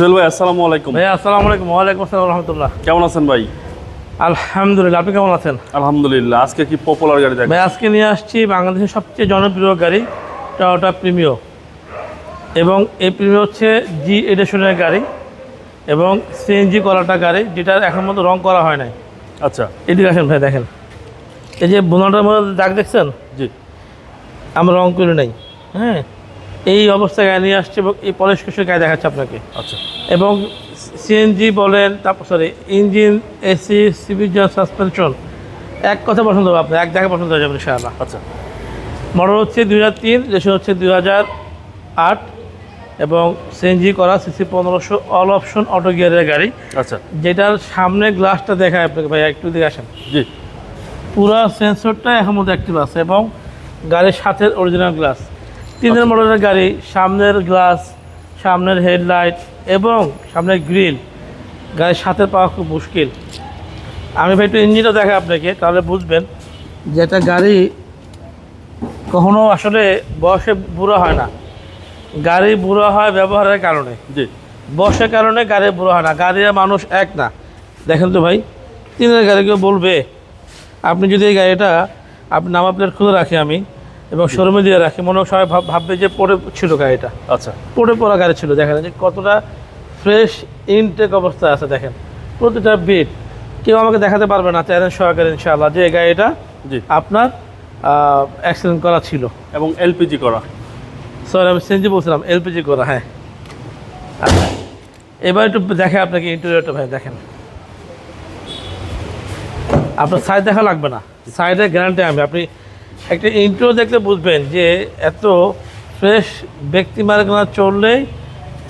সোহেল ভাই আসসালামু আলাইকুম। ভাই আসসালামু আলাইকুম। ওয়ালাইকুম আসসালাম রহমতুল্লাহ। কেমন আছেন ভাই? আলহামদুলিল্লাহ আপনি কেমন আছেন? আলহামদুলিল্লাহ আজকে কি পপুলার গাড়ি দেখ ভাই আজকে নিয়ে আসছি বাংলাদেশের সবচেয়ে জনপ্রিয় গাড়ি টয়োটা প্রিমিও এবং এই প্রিমিও হচ্ছে জি এডিশনের গাড়ি এবং সিএনজি করাটা গাড়ি যেটার এখন মতো রং করা হয় নাই। আচ্ছা। এদিকে আসেন ভাই দেখেন। এই যে বোনাটার মধ্যে দাগ দেখছেন? জি। আমরা রং করে নাই। হ্যাঁ? এই অবস্থায় গায়ে নিয়ে আসছে এবং এই পলিশ কুশের গাড়ি দেখাচ্ছে আপনাকে। আচ্ছা। এবং সিএনজি বলেন তারপর সরি ইঞ্জিন এসি সিভিজন সাসপেনশন এক কথা পছন্দ হবে আপনার এক জায়গায় পছন্দ হয়ে যাবে ইনশাআল্লাহ। আচ্ছা। মডেল হচ্ছে দুই হাজার তিন রেশন হচ্ছে দুই হাজার আট এবং সিএনজি করা সিসি পনেরোশো অল অপশন অটো গিয়ারের গাড়ি। আচ্ছা। যেটার সামনে গ্লাসটা দেখায় আপনাকে ভাই একটু দিকে আসেন। জি। পুরো সেন্সরটা এখন মধ্যে অ্যাক্টিভ আছে এবং গাড়ির সাথে অরিজিনাল গ্লাস তিনের মডেলের গাড়ি সামনের গ্লাস সামনের হেডলাইট এবং সামনের গ্রিল গাড়ির সাথে পাওয়া খুব মুশকিল। আমি ভাই একটু ইঞ্জিনটা দেখাই আপনাকে তাহলে বুঝবেন যে একটা গাড়ি কখনো আসলে বয়সে বুড়ো হয় না। গাড়ি বুড়ো হয় ব্যবহারের কারণে। জি। বর্ষার কারণে গাড়ি বুড়ো হয় না গাড়ি আর মানুষ এক না। দেখেন তো ভাই তিনের গাড়ি কেউ বলবে আপনি যদি এই গাড়িটা আপনি নামা প্লেট খুলে রাখি আমি এবং শোরুমে দিয়ে রাখি। মনে সবাই ভাব- ভাববে যে পড়ে ছিল গাড়িটা। আচ্ছা। পড়ে পড়া গাড়ি ছিল দেখেন যে কতটা ফ্রেশ ইনটেক অবস্থায় আছে দেখেন। প্রতিটা বিট কেউ আমাকে দেখাতে পারবে না চ্যালেঞ্জ সহকারে ইনশাআল্লাহ যে গাড়িটা জি। আপনার অ্যাক্সিডেন্ট করা ছিল। এবং এলপিজি করা। সরি আমি সেনজি বলছিলাম এলপিজি করা হ্যাঁ। আচ্ছা। এবার একটু দেখে আপনাকে ইন্টেরিয়রটা ভাই দেখেন। আপনার সাইড দেখা লাগবে না। সাইডের গ্যারান্টি আমি আপনি একটা ইন্টেরিয়র দেখলে বুঝবেন যে এত ফ্রেশ ব্যক্তি মার্গনা চললেই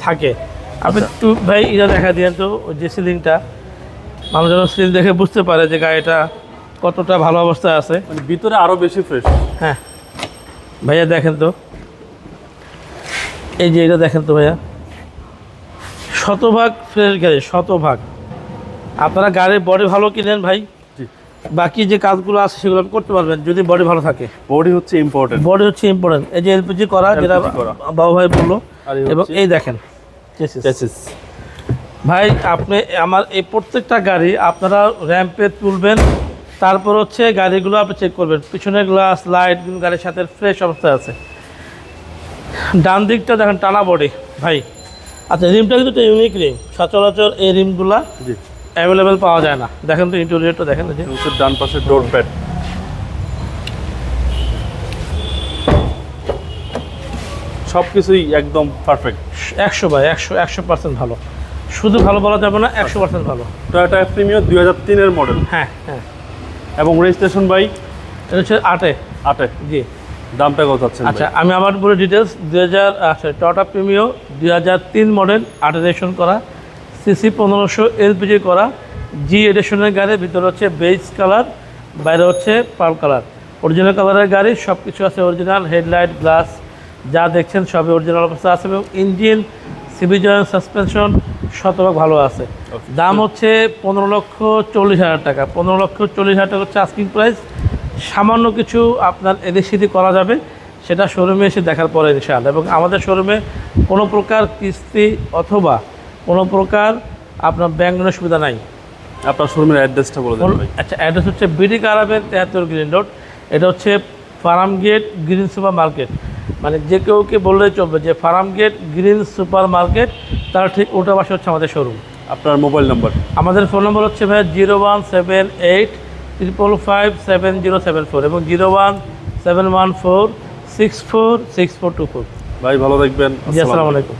থাকে। আপনি একটু ভাই এটা দেখা দিয়েন তো ওই যে সিলিংটা। মানুষ যেন সিলিং দেখে বুঝতে পারে যে গাড়িটা কতটা ভালো অবস্থায় আছে। মানে ভিতরে আরও বেশি ফ্রেশ হ্যাঁ। ভাইয়া দেখেন তো। এই যে এটা দেখেন তো ভাইয়া। শতভাগ ফ্রেশ গাড়ি শতভাগ। আপনারা গাড়ির বডি ভালো কিনেন ভাই? বাকি যে কাজগুলো আছে সেগুলো আপনি করতে পারবেন যদি বডি ভালো থাকে। বডি হচ্ছে ইম্পর্টেন্ট বডি হচ্ছে ইম্পর্টেন্ট এই যে এলপিজি করা যেটা। বাবু ভাই বলল এবং এই দেখেন ভাই আপনি আমার এই প্রত্যেকটা গাড়ি আপনারা র্যাম্পে তুলবেন তারপর হচ্ছে গাড়িগুলো আপনি চেক করবেন। পিছনের গ্লাস লাইট গাড়ির সাথে ফ্রেশ অবস্থায় আছে। ডান দিকটা দেখেন টানা বডি ভাই। আচ্ছা রিমটা কিন্তু ইউনিক রিম। সচরাচর এই রিমগুলা অ্যাভেলেবেল পাওয়া যায় না। দেখেন তো ইন্টেরিয়রটা দেখেন যে। এটা ডান পাশে ডোর প্যাড সব কিছুই একদম পারফেক্ট একশো বাই একশো একশো পার্সেন্ট ভালো। শুধু ভালো বলা যাবে না একশো পার্সেন্ট ভালো। টয়োটা প্রিমিয়ার দুই হাজার তিনের মডেল হ্যাঁ হ্যাঁ। এবং রেজিস্ট্রেশন বাই এটা হচ্ছে আটে। আটে। জি। দামটা কত আছেন আচ্ছা আমি আবার বলে ডিটেলস দুই হাজার আচ্ছা টটা প্রিমিও দুই হাজার তিন মডেল আট এডিশন করা। সিসি পনেরোশো এলপিজি করা জি এডিশনের গাড়ির ভিতরে হচ্ছে বেজ কালার বাইরে হচ্ছে পার্ল কালার অরিজিনাল কালারের গাড়ি সব কিছু আছে অরিজিনাল হেডলাইট গ্লাস যা দেখছেন সবই অরিজিনাল অবস্থা আছে এবং ইঞ্জিন সিভিজন সাসপেনশন শতভাগ ভালো আছে। দাম হচ্ছে পনেরো লক্ষ চল্লিশ হাজার টাকা। পনেরো লক্ষ চল্লিশ হাজার টাকা হচ্ছে আস্কিং প্রাইস সামান্য কিছু আপনার এদিক করা যাবে সেটা শোরুমে এসে দেখার পরে ইনশাআল্লাহ। এবং আমাদের শোরুমে কোনো প্রকার কিস্তি অথবা কোনো প্রকার আপনার ব্যাংক লোনের সুবিধা নাই। আপনার শোরুমের অ্যাড্রেসটা বলে ভাই। আচ্ছা অ্যাড্রেস হচ্ছে বিডি কারাবের তেহাত্তর গ্রিন রোড। এটা হচ্ছে farm gate green super market. মানে যে কেউ কে বললেই চলবে যে farm gate green super market তার ঠিক ওটা পাশে হচ্ছে আমাদের শোরুম। আপনার মোবাইল নাম্বার? আমাদের ফোন নম্বর হচ্ছে ভাই zero one seven eight triple five seven zero seven four এবং zero one seven one four six four six four two four. ভাই ভালো থাকবেন। আসসালামু আলাইকুম।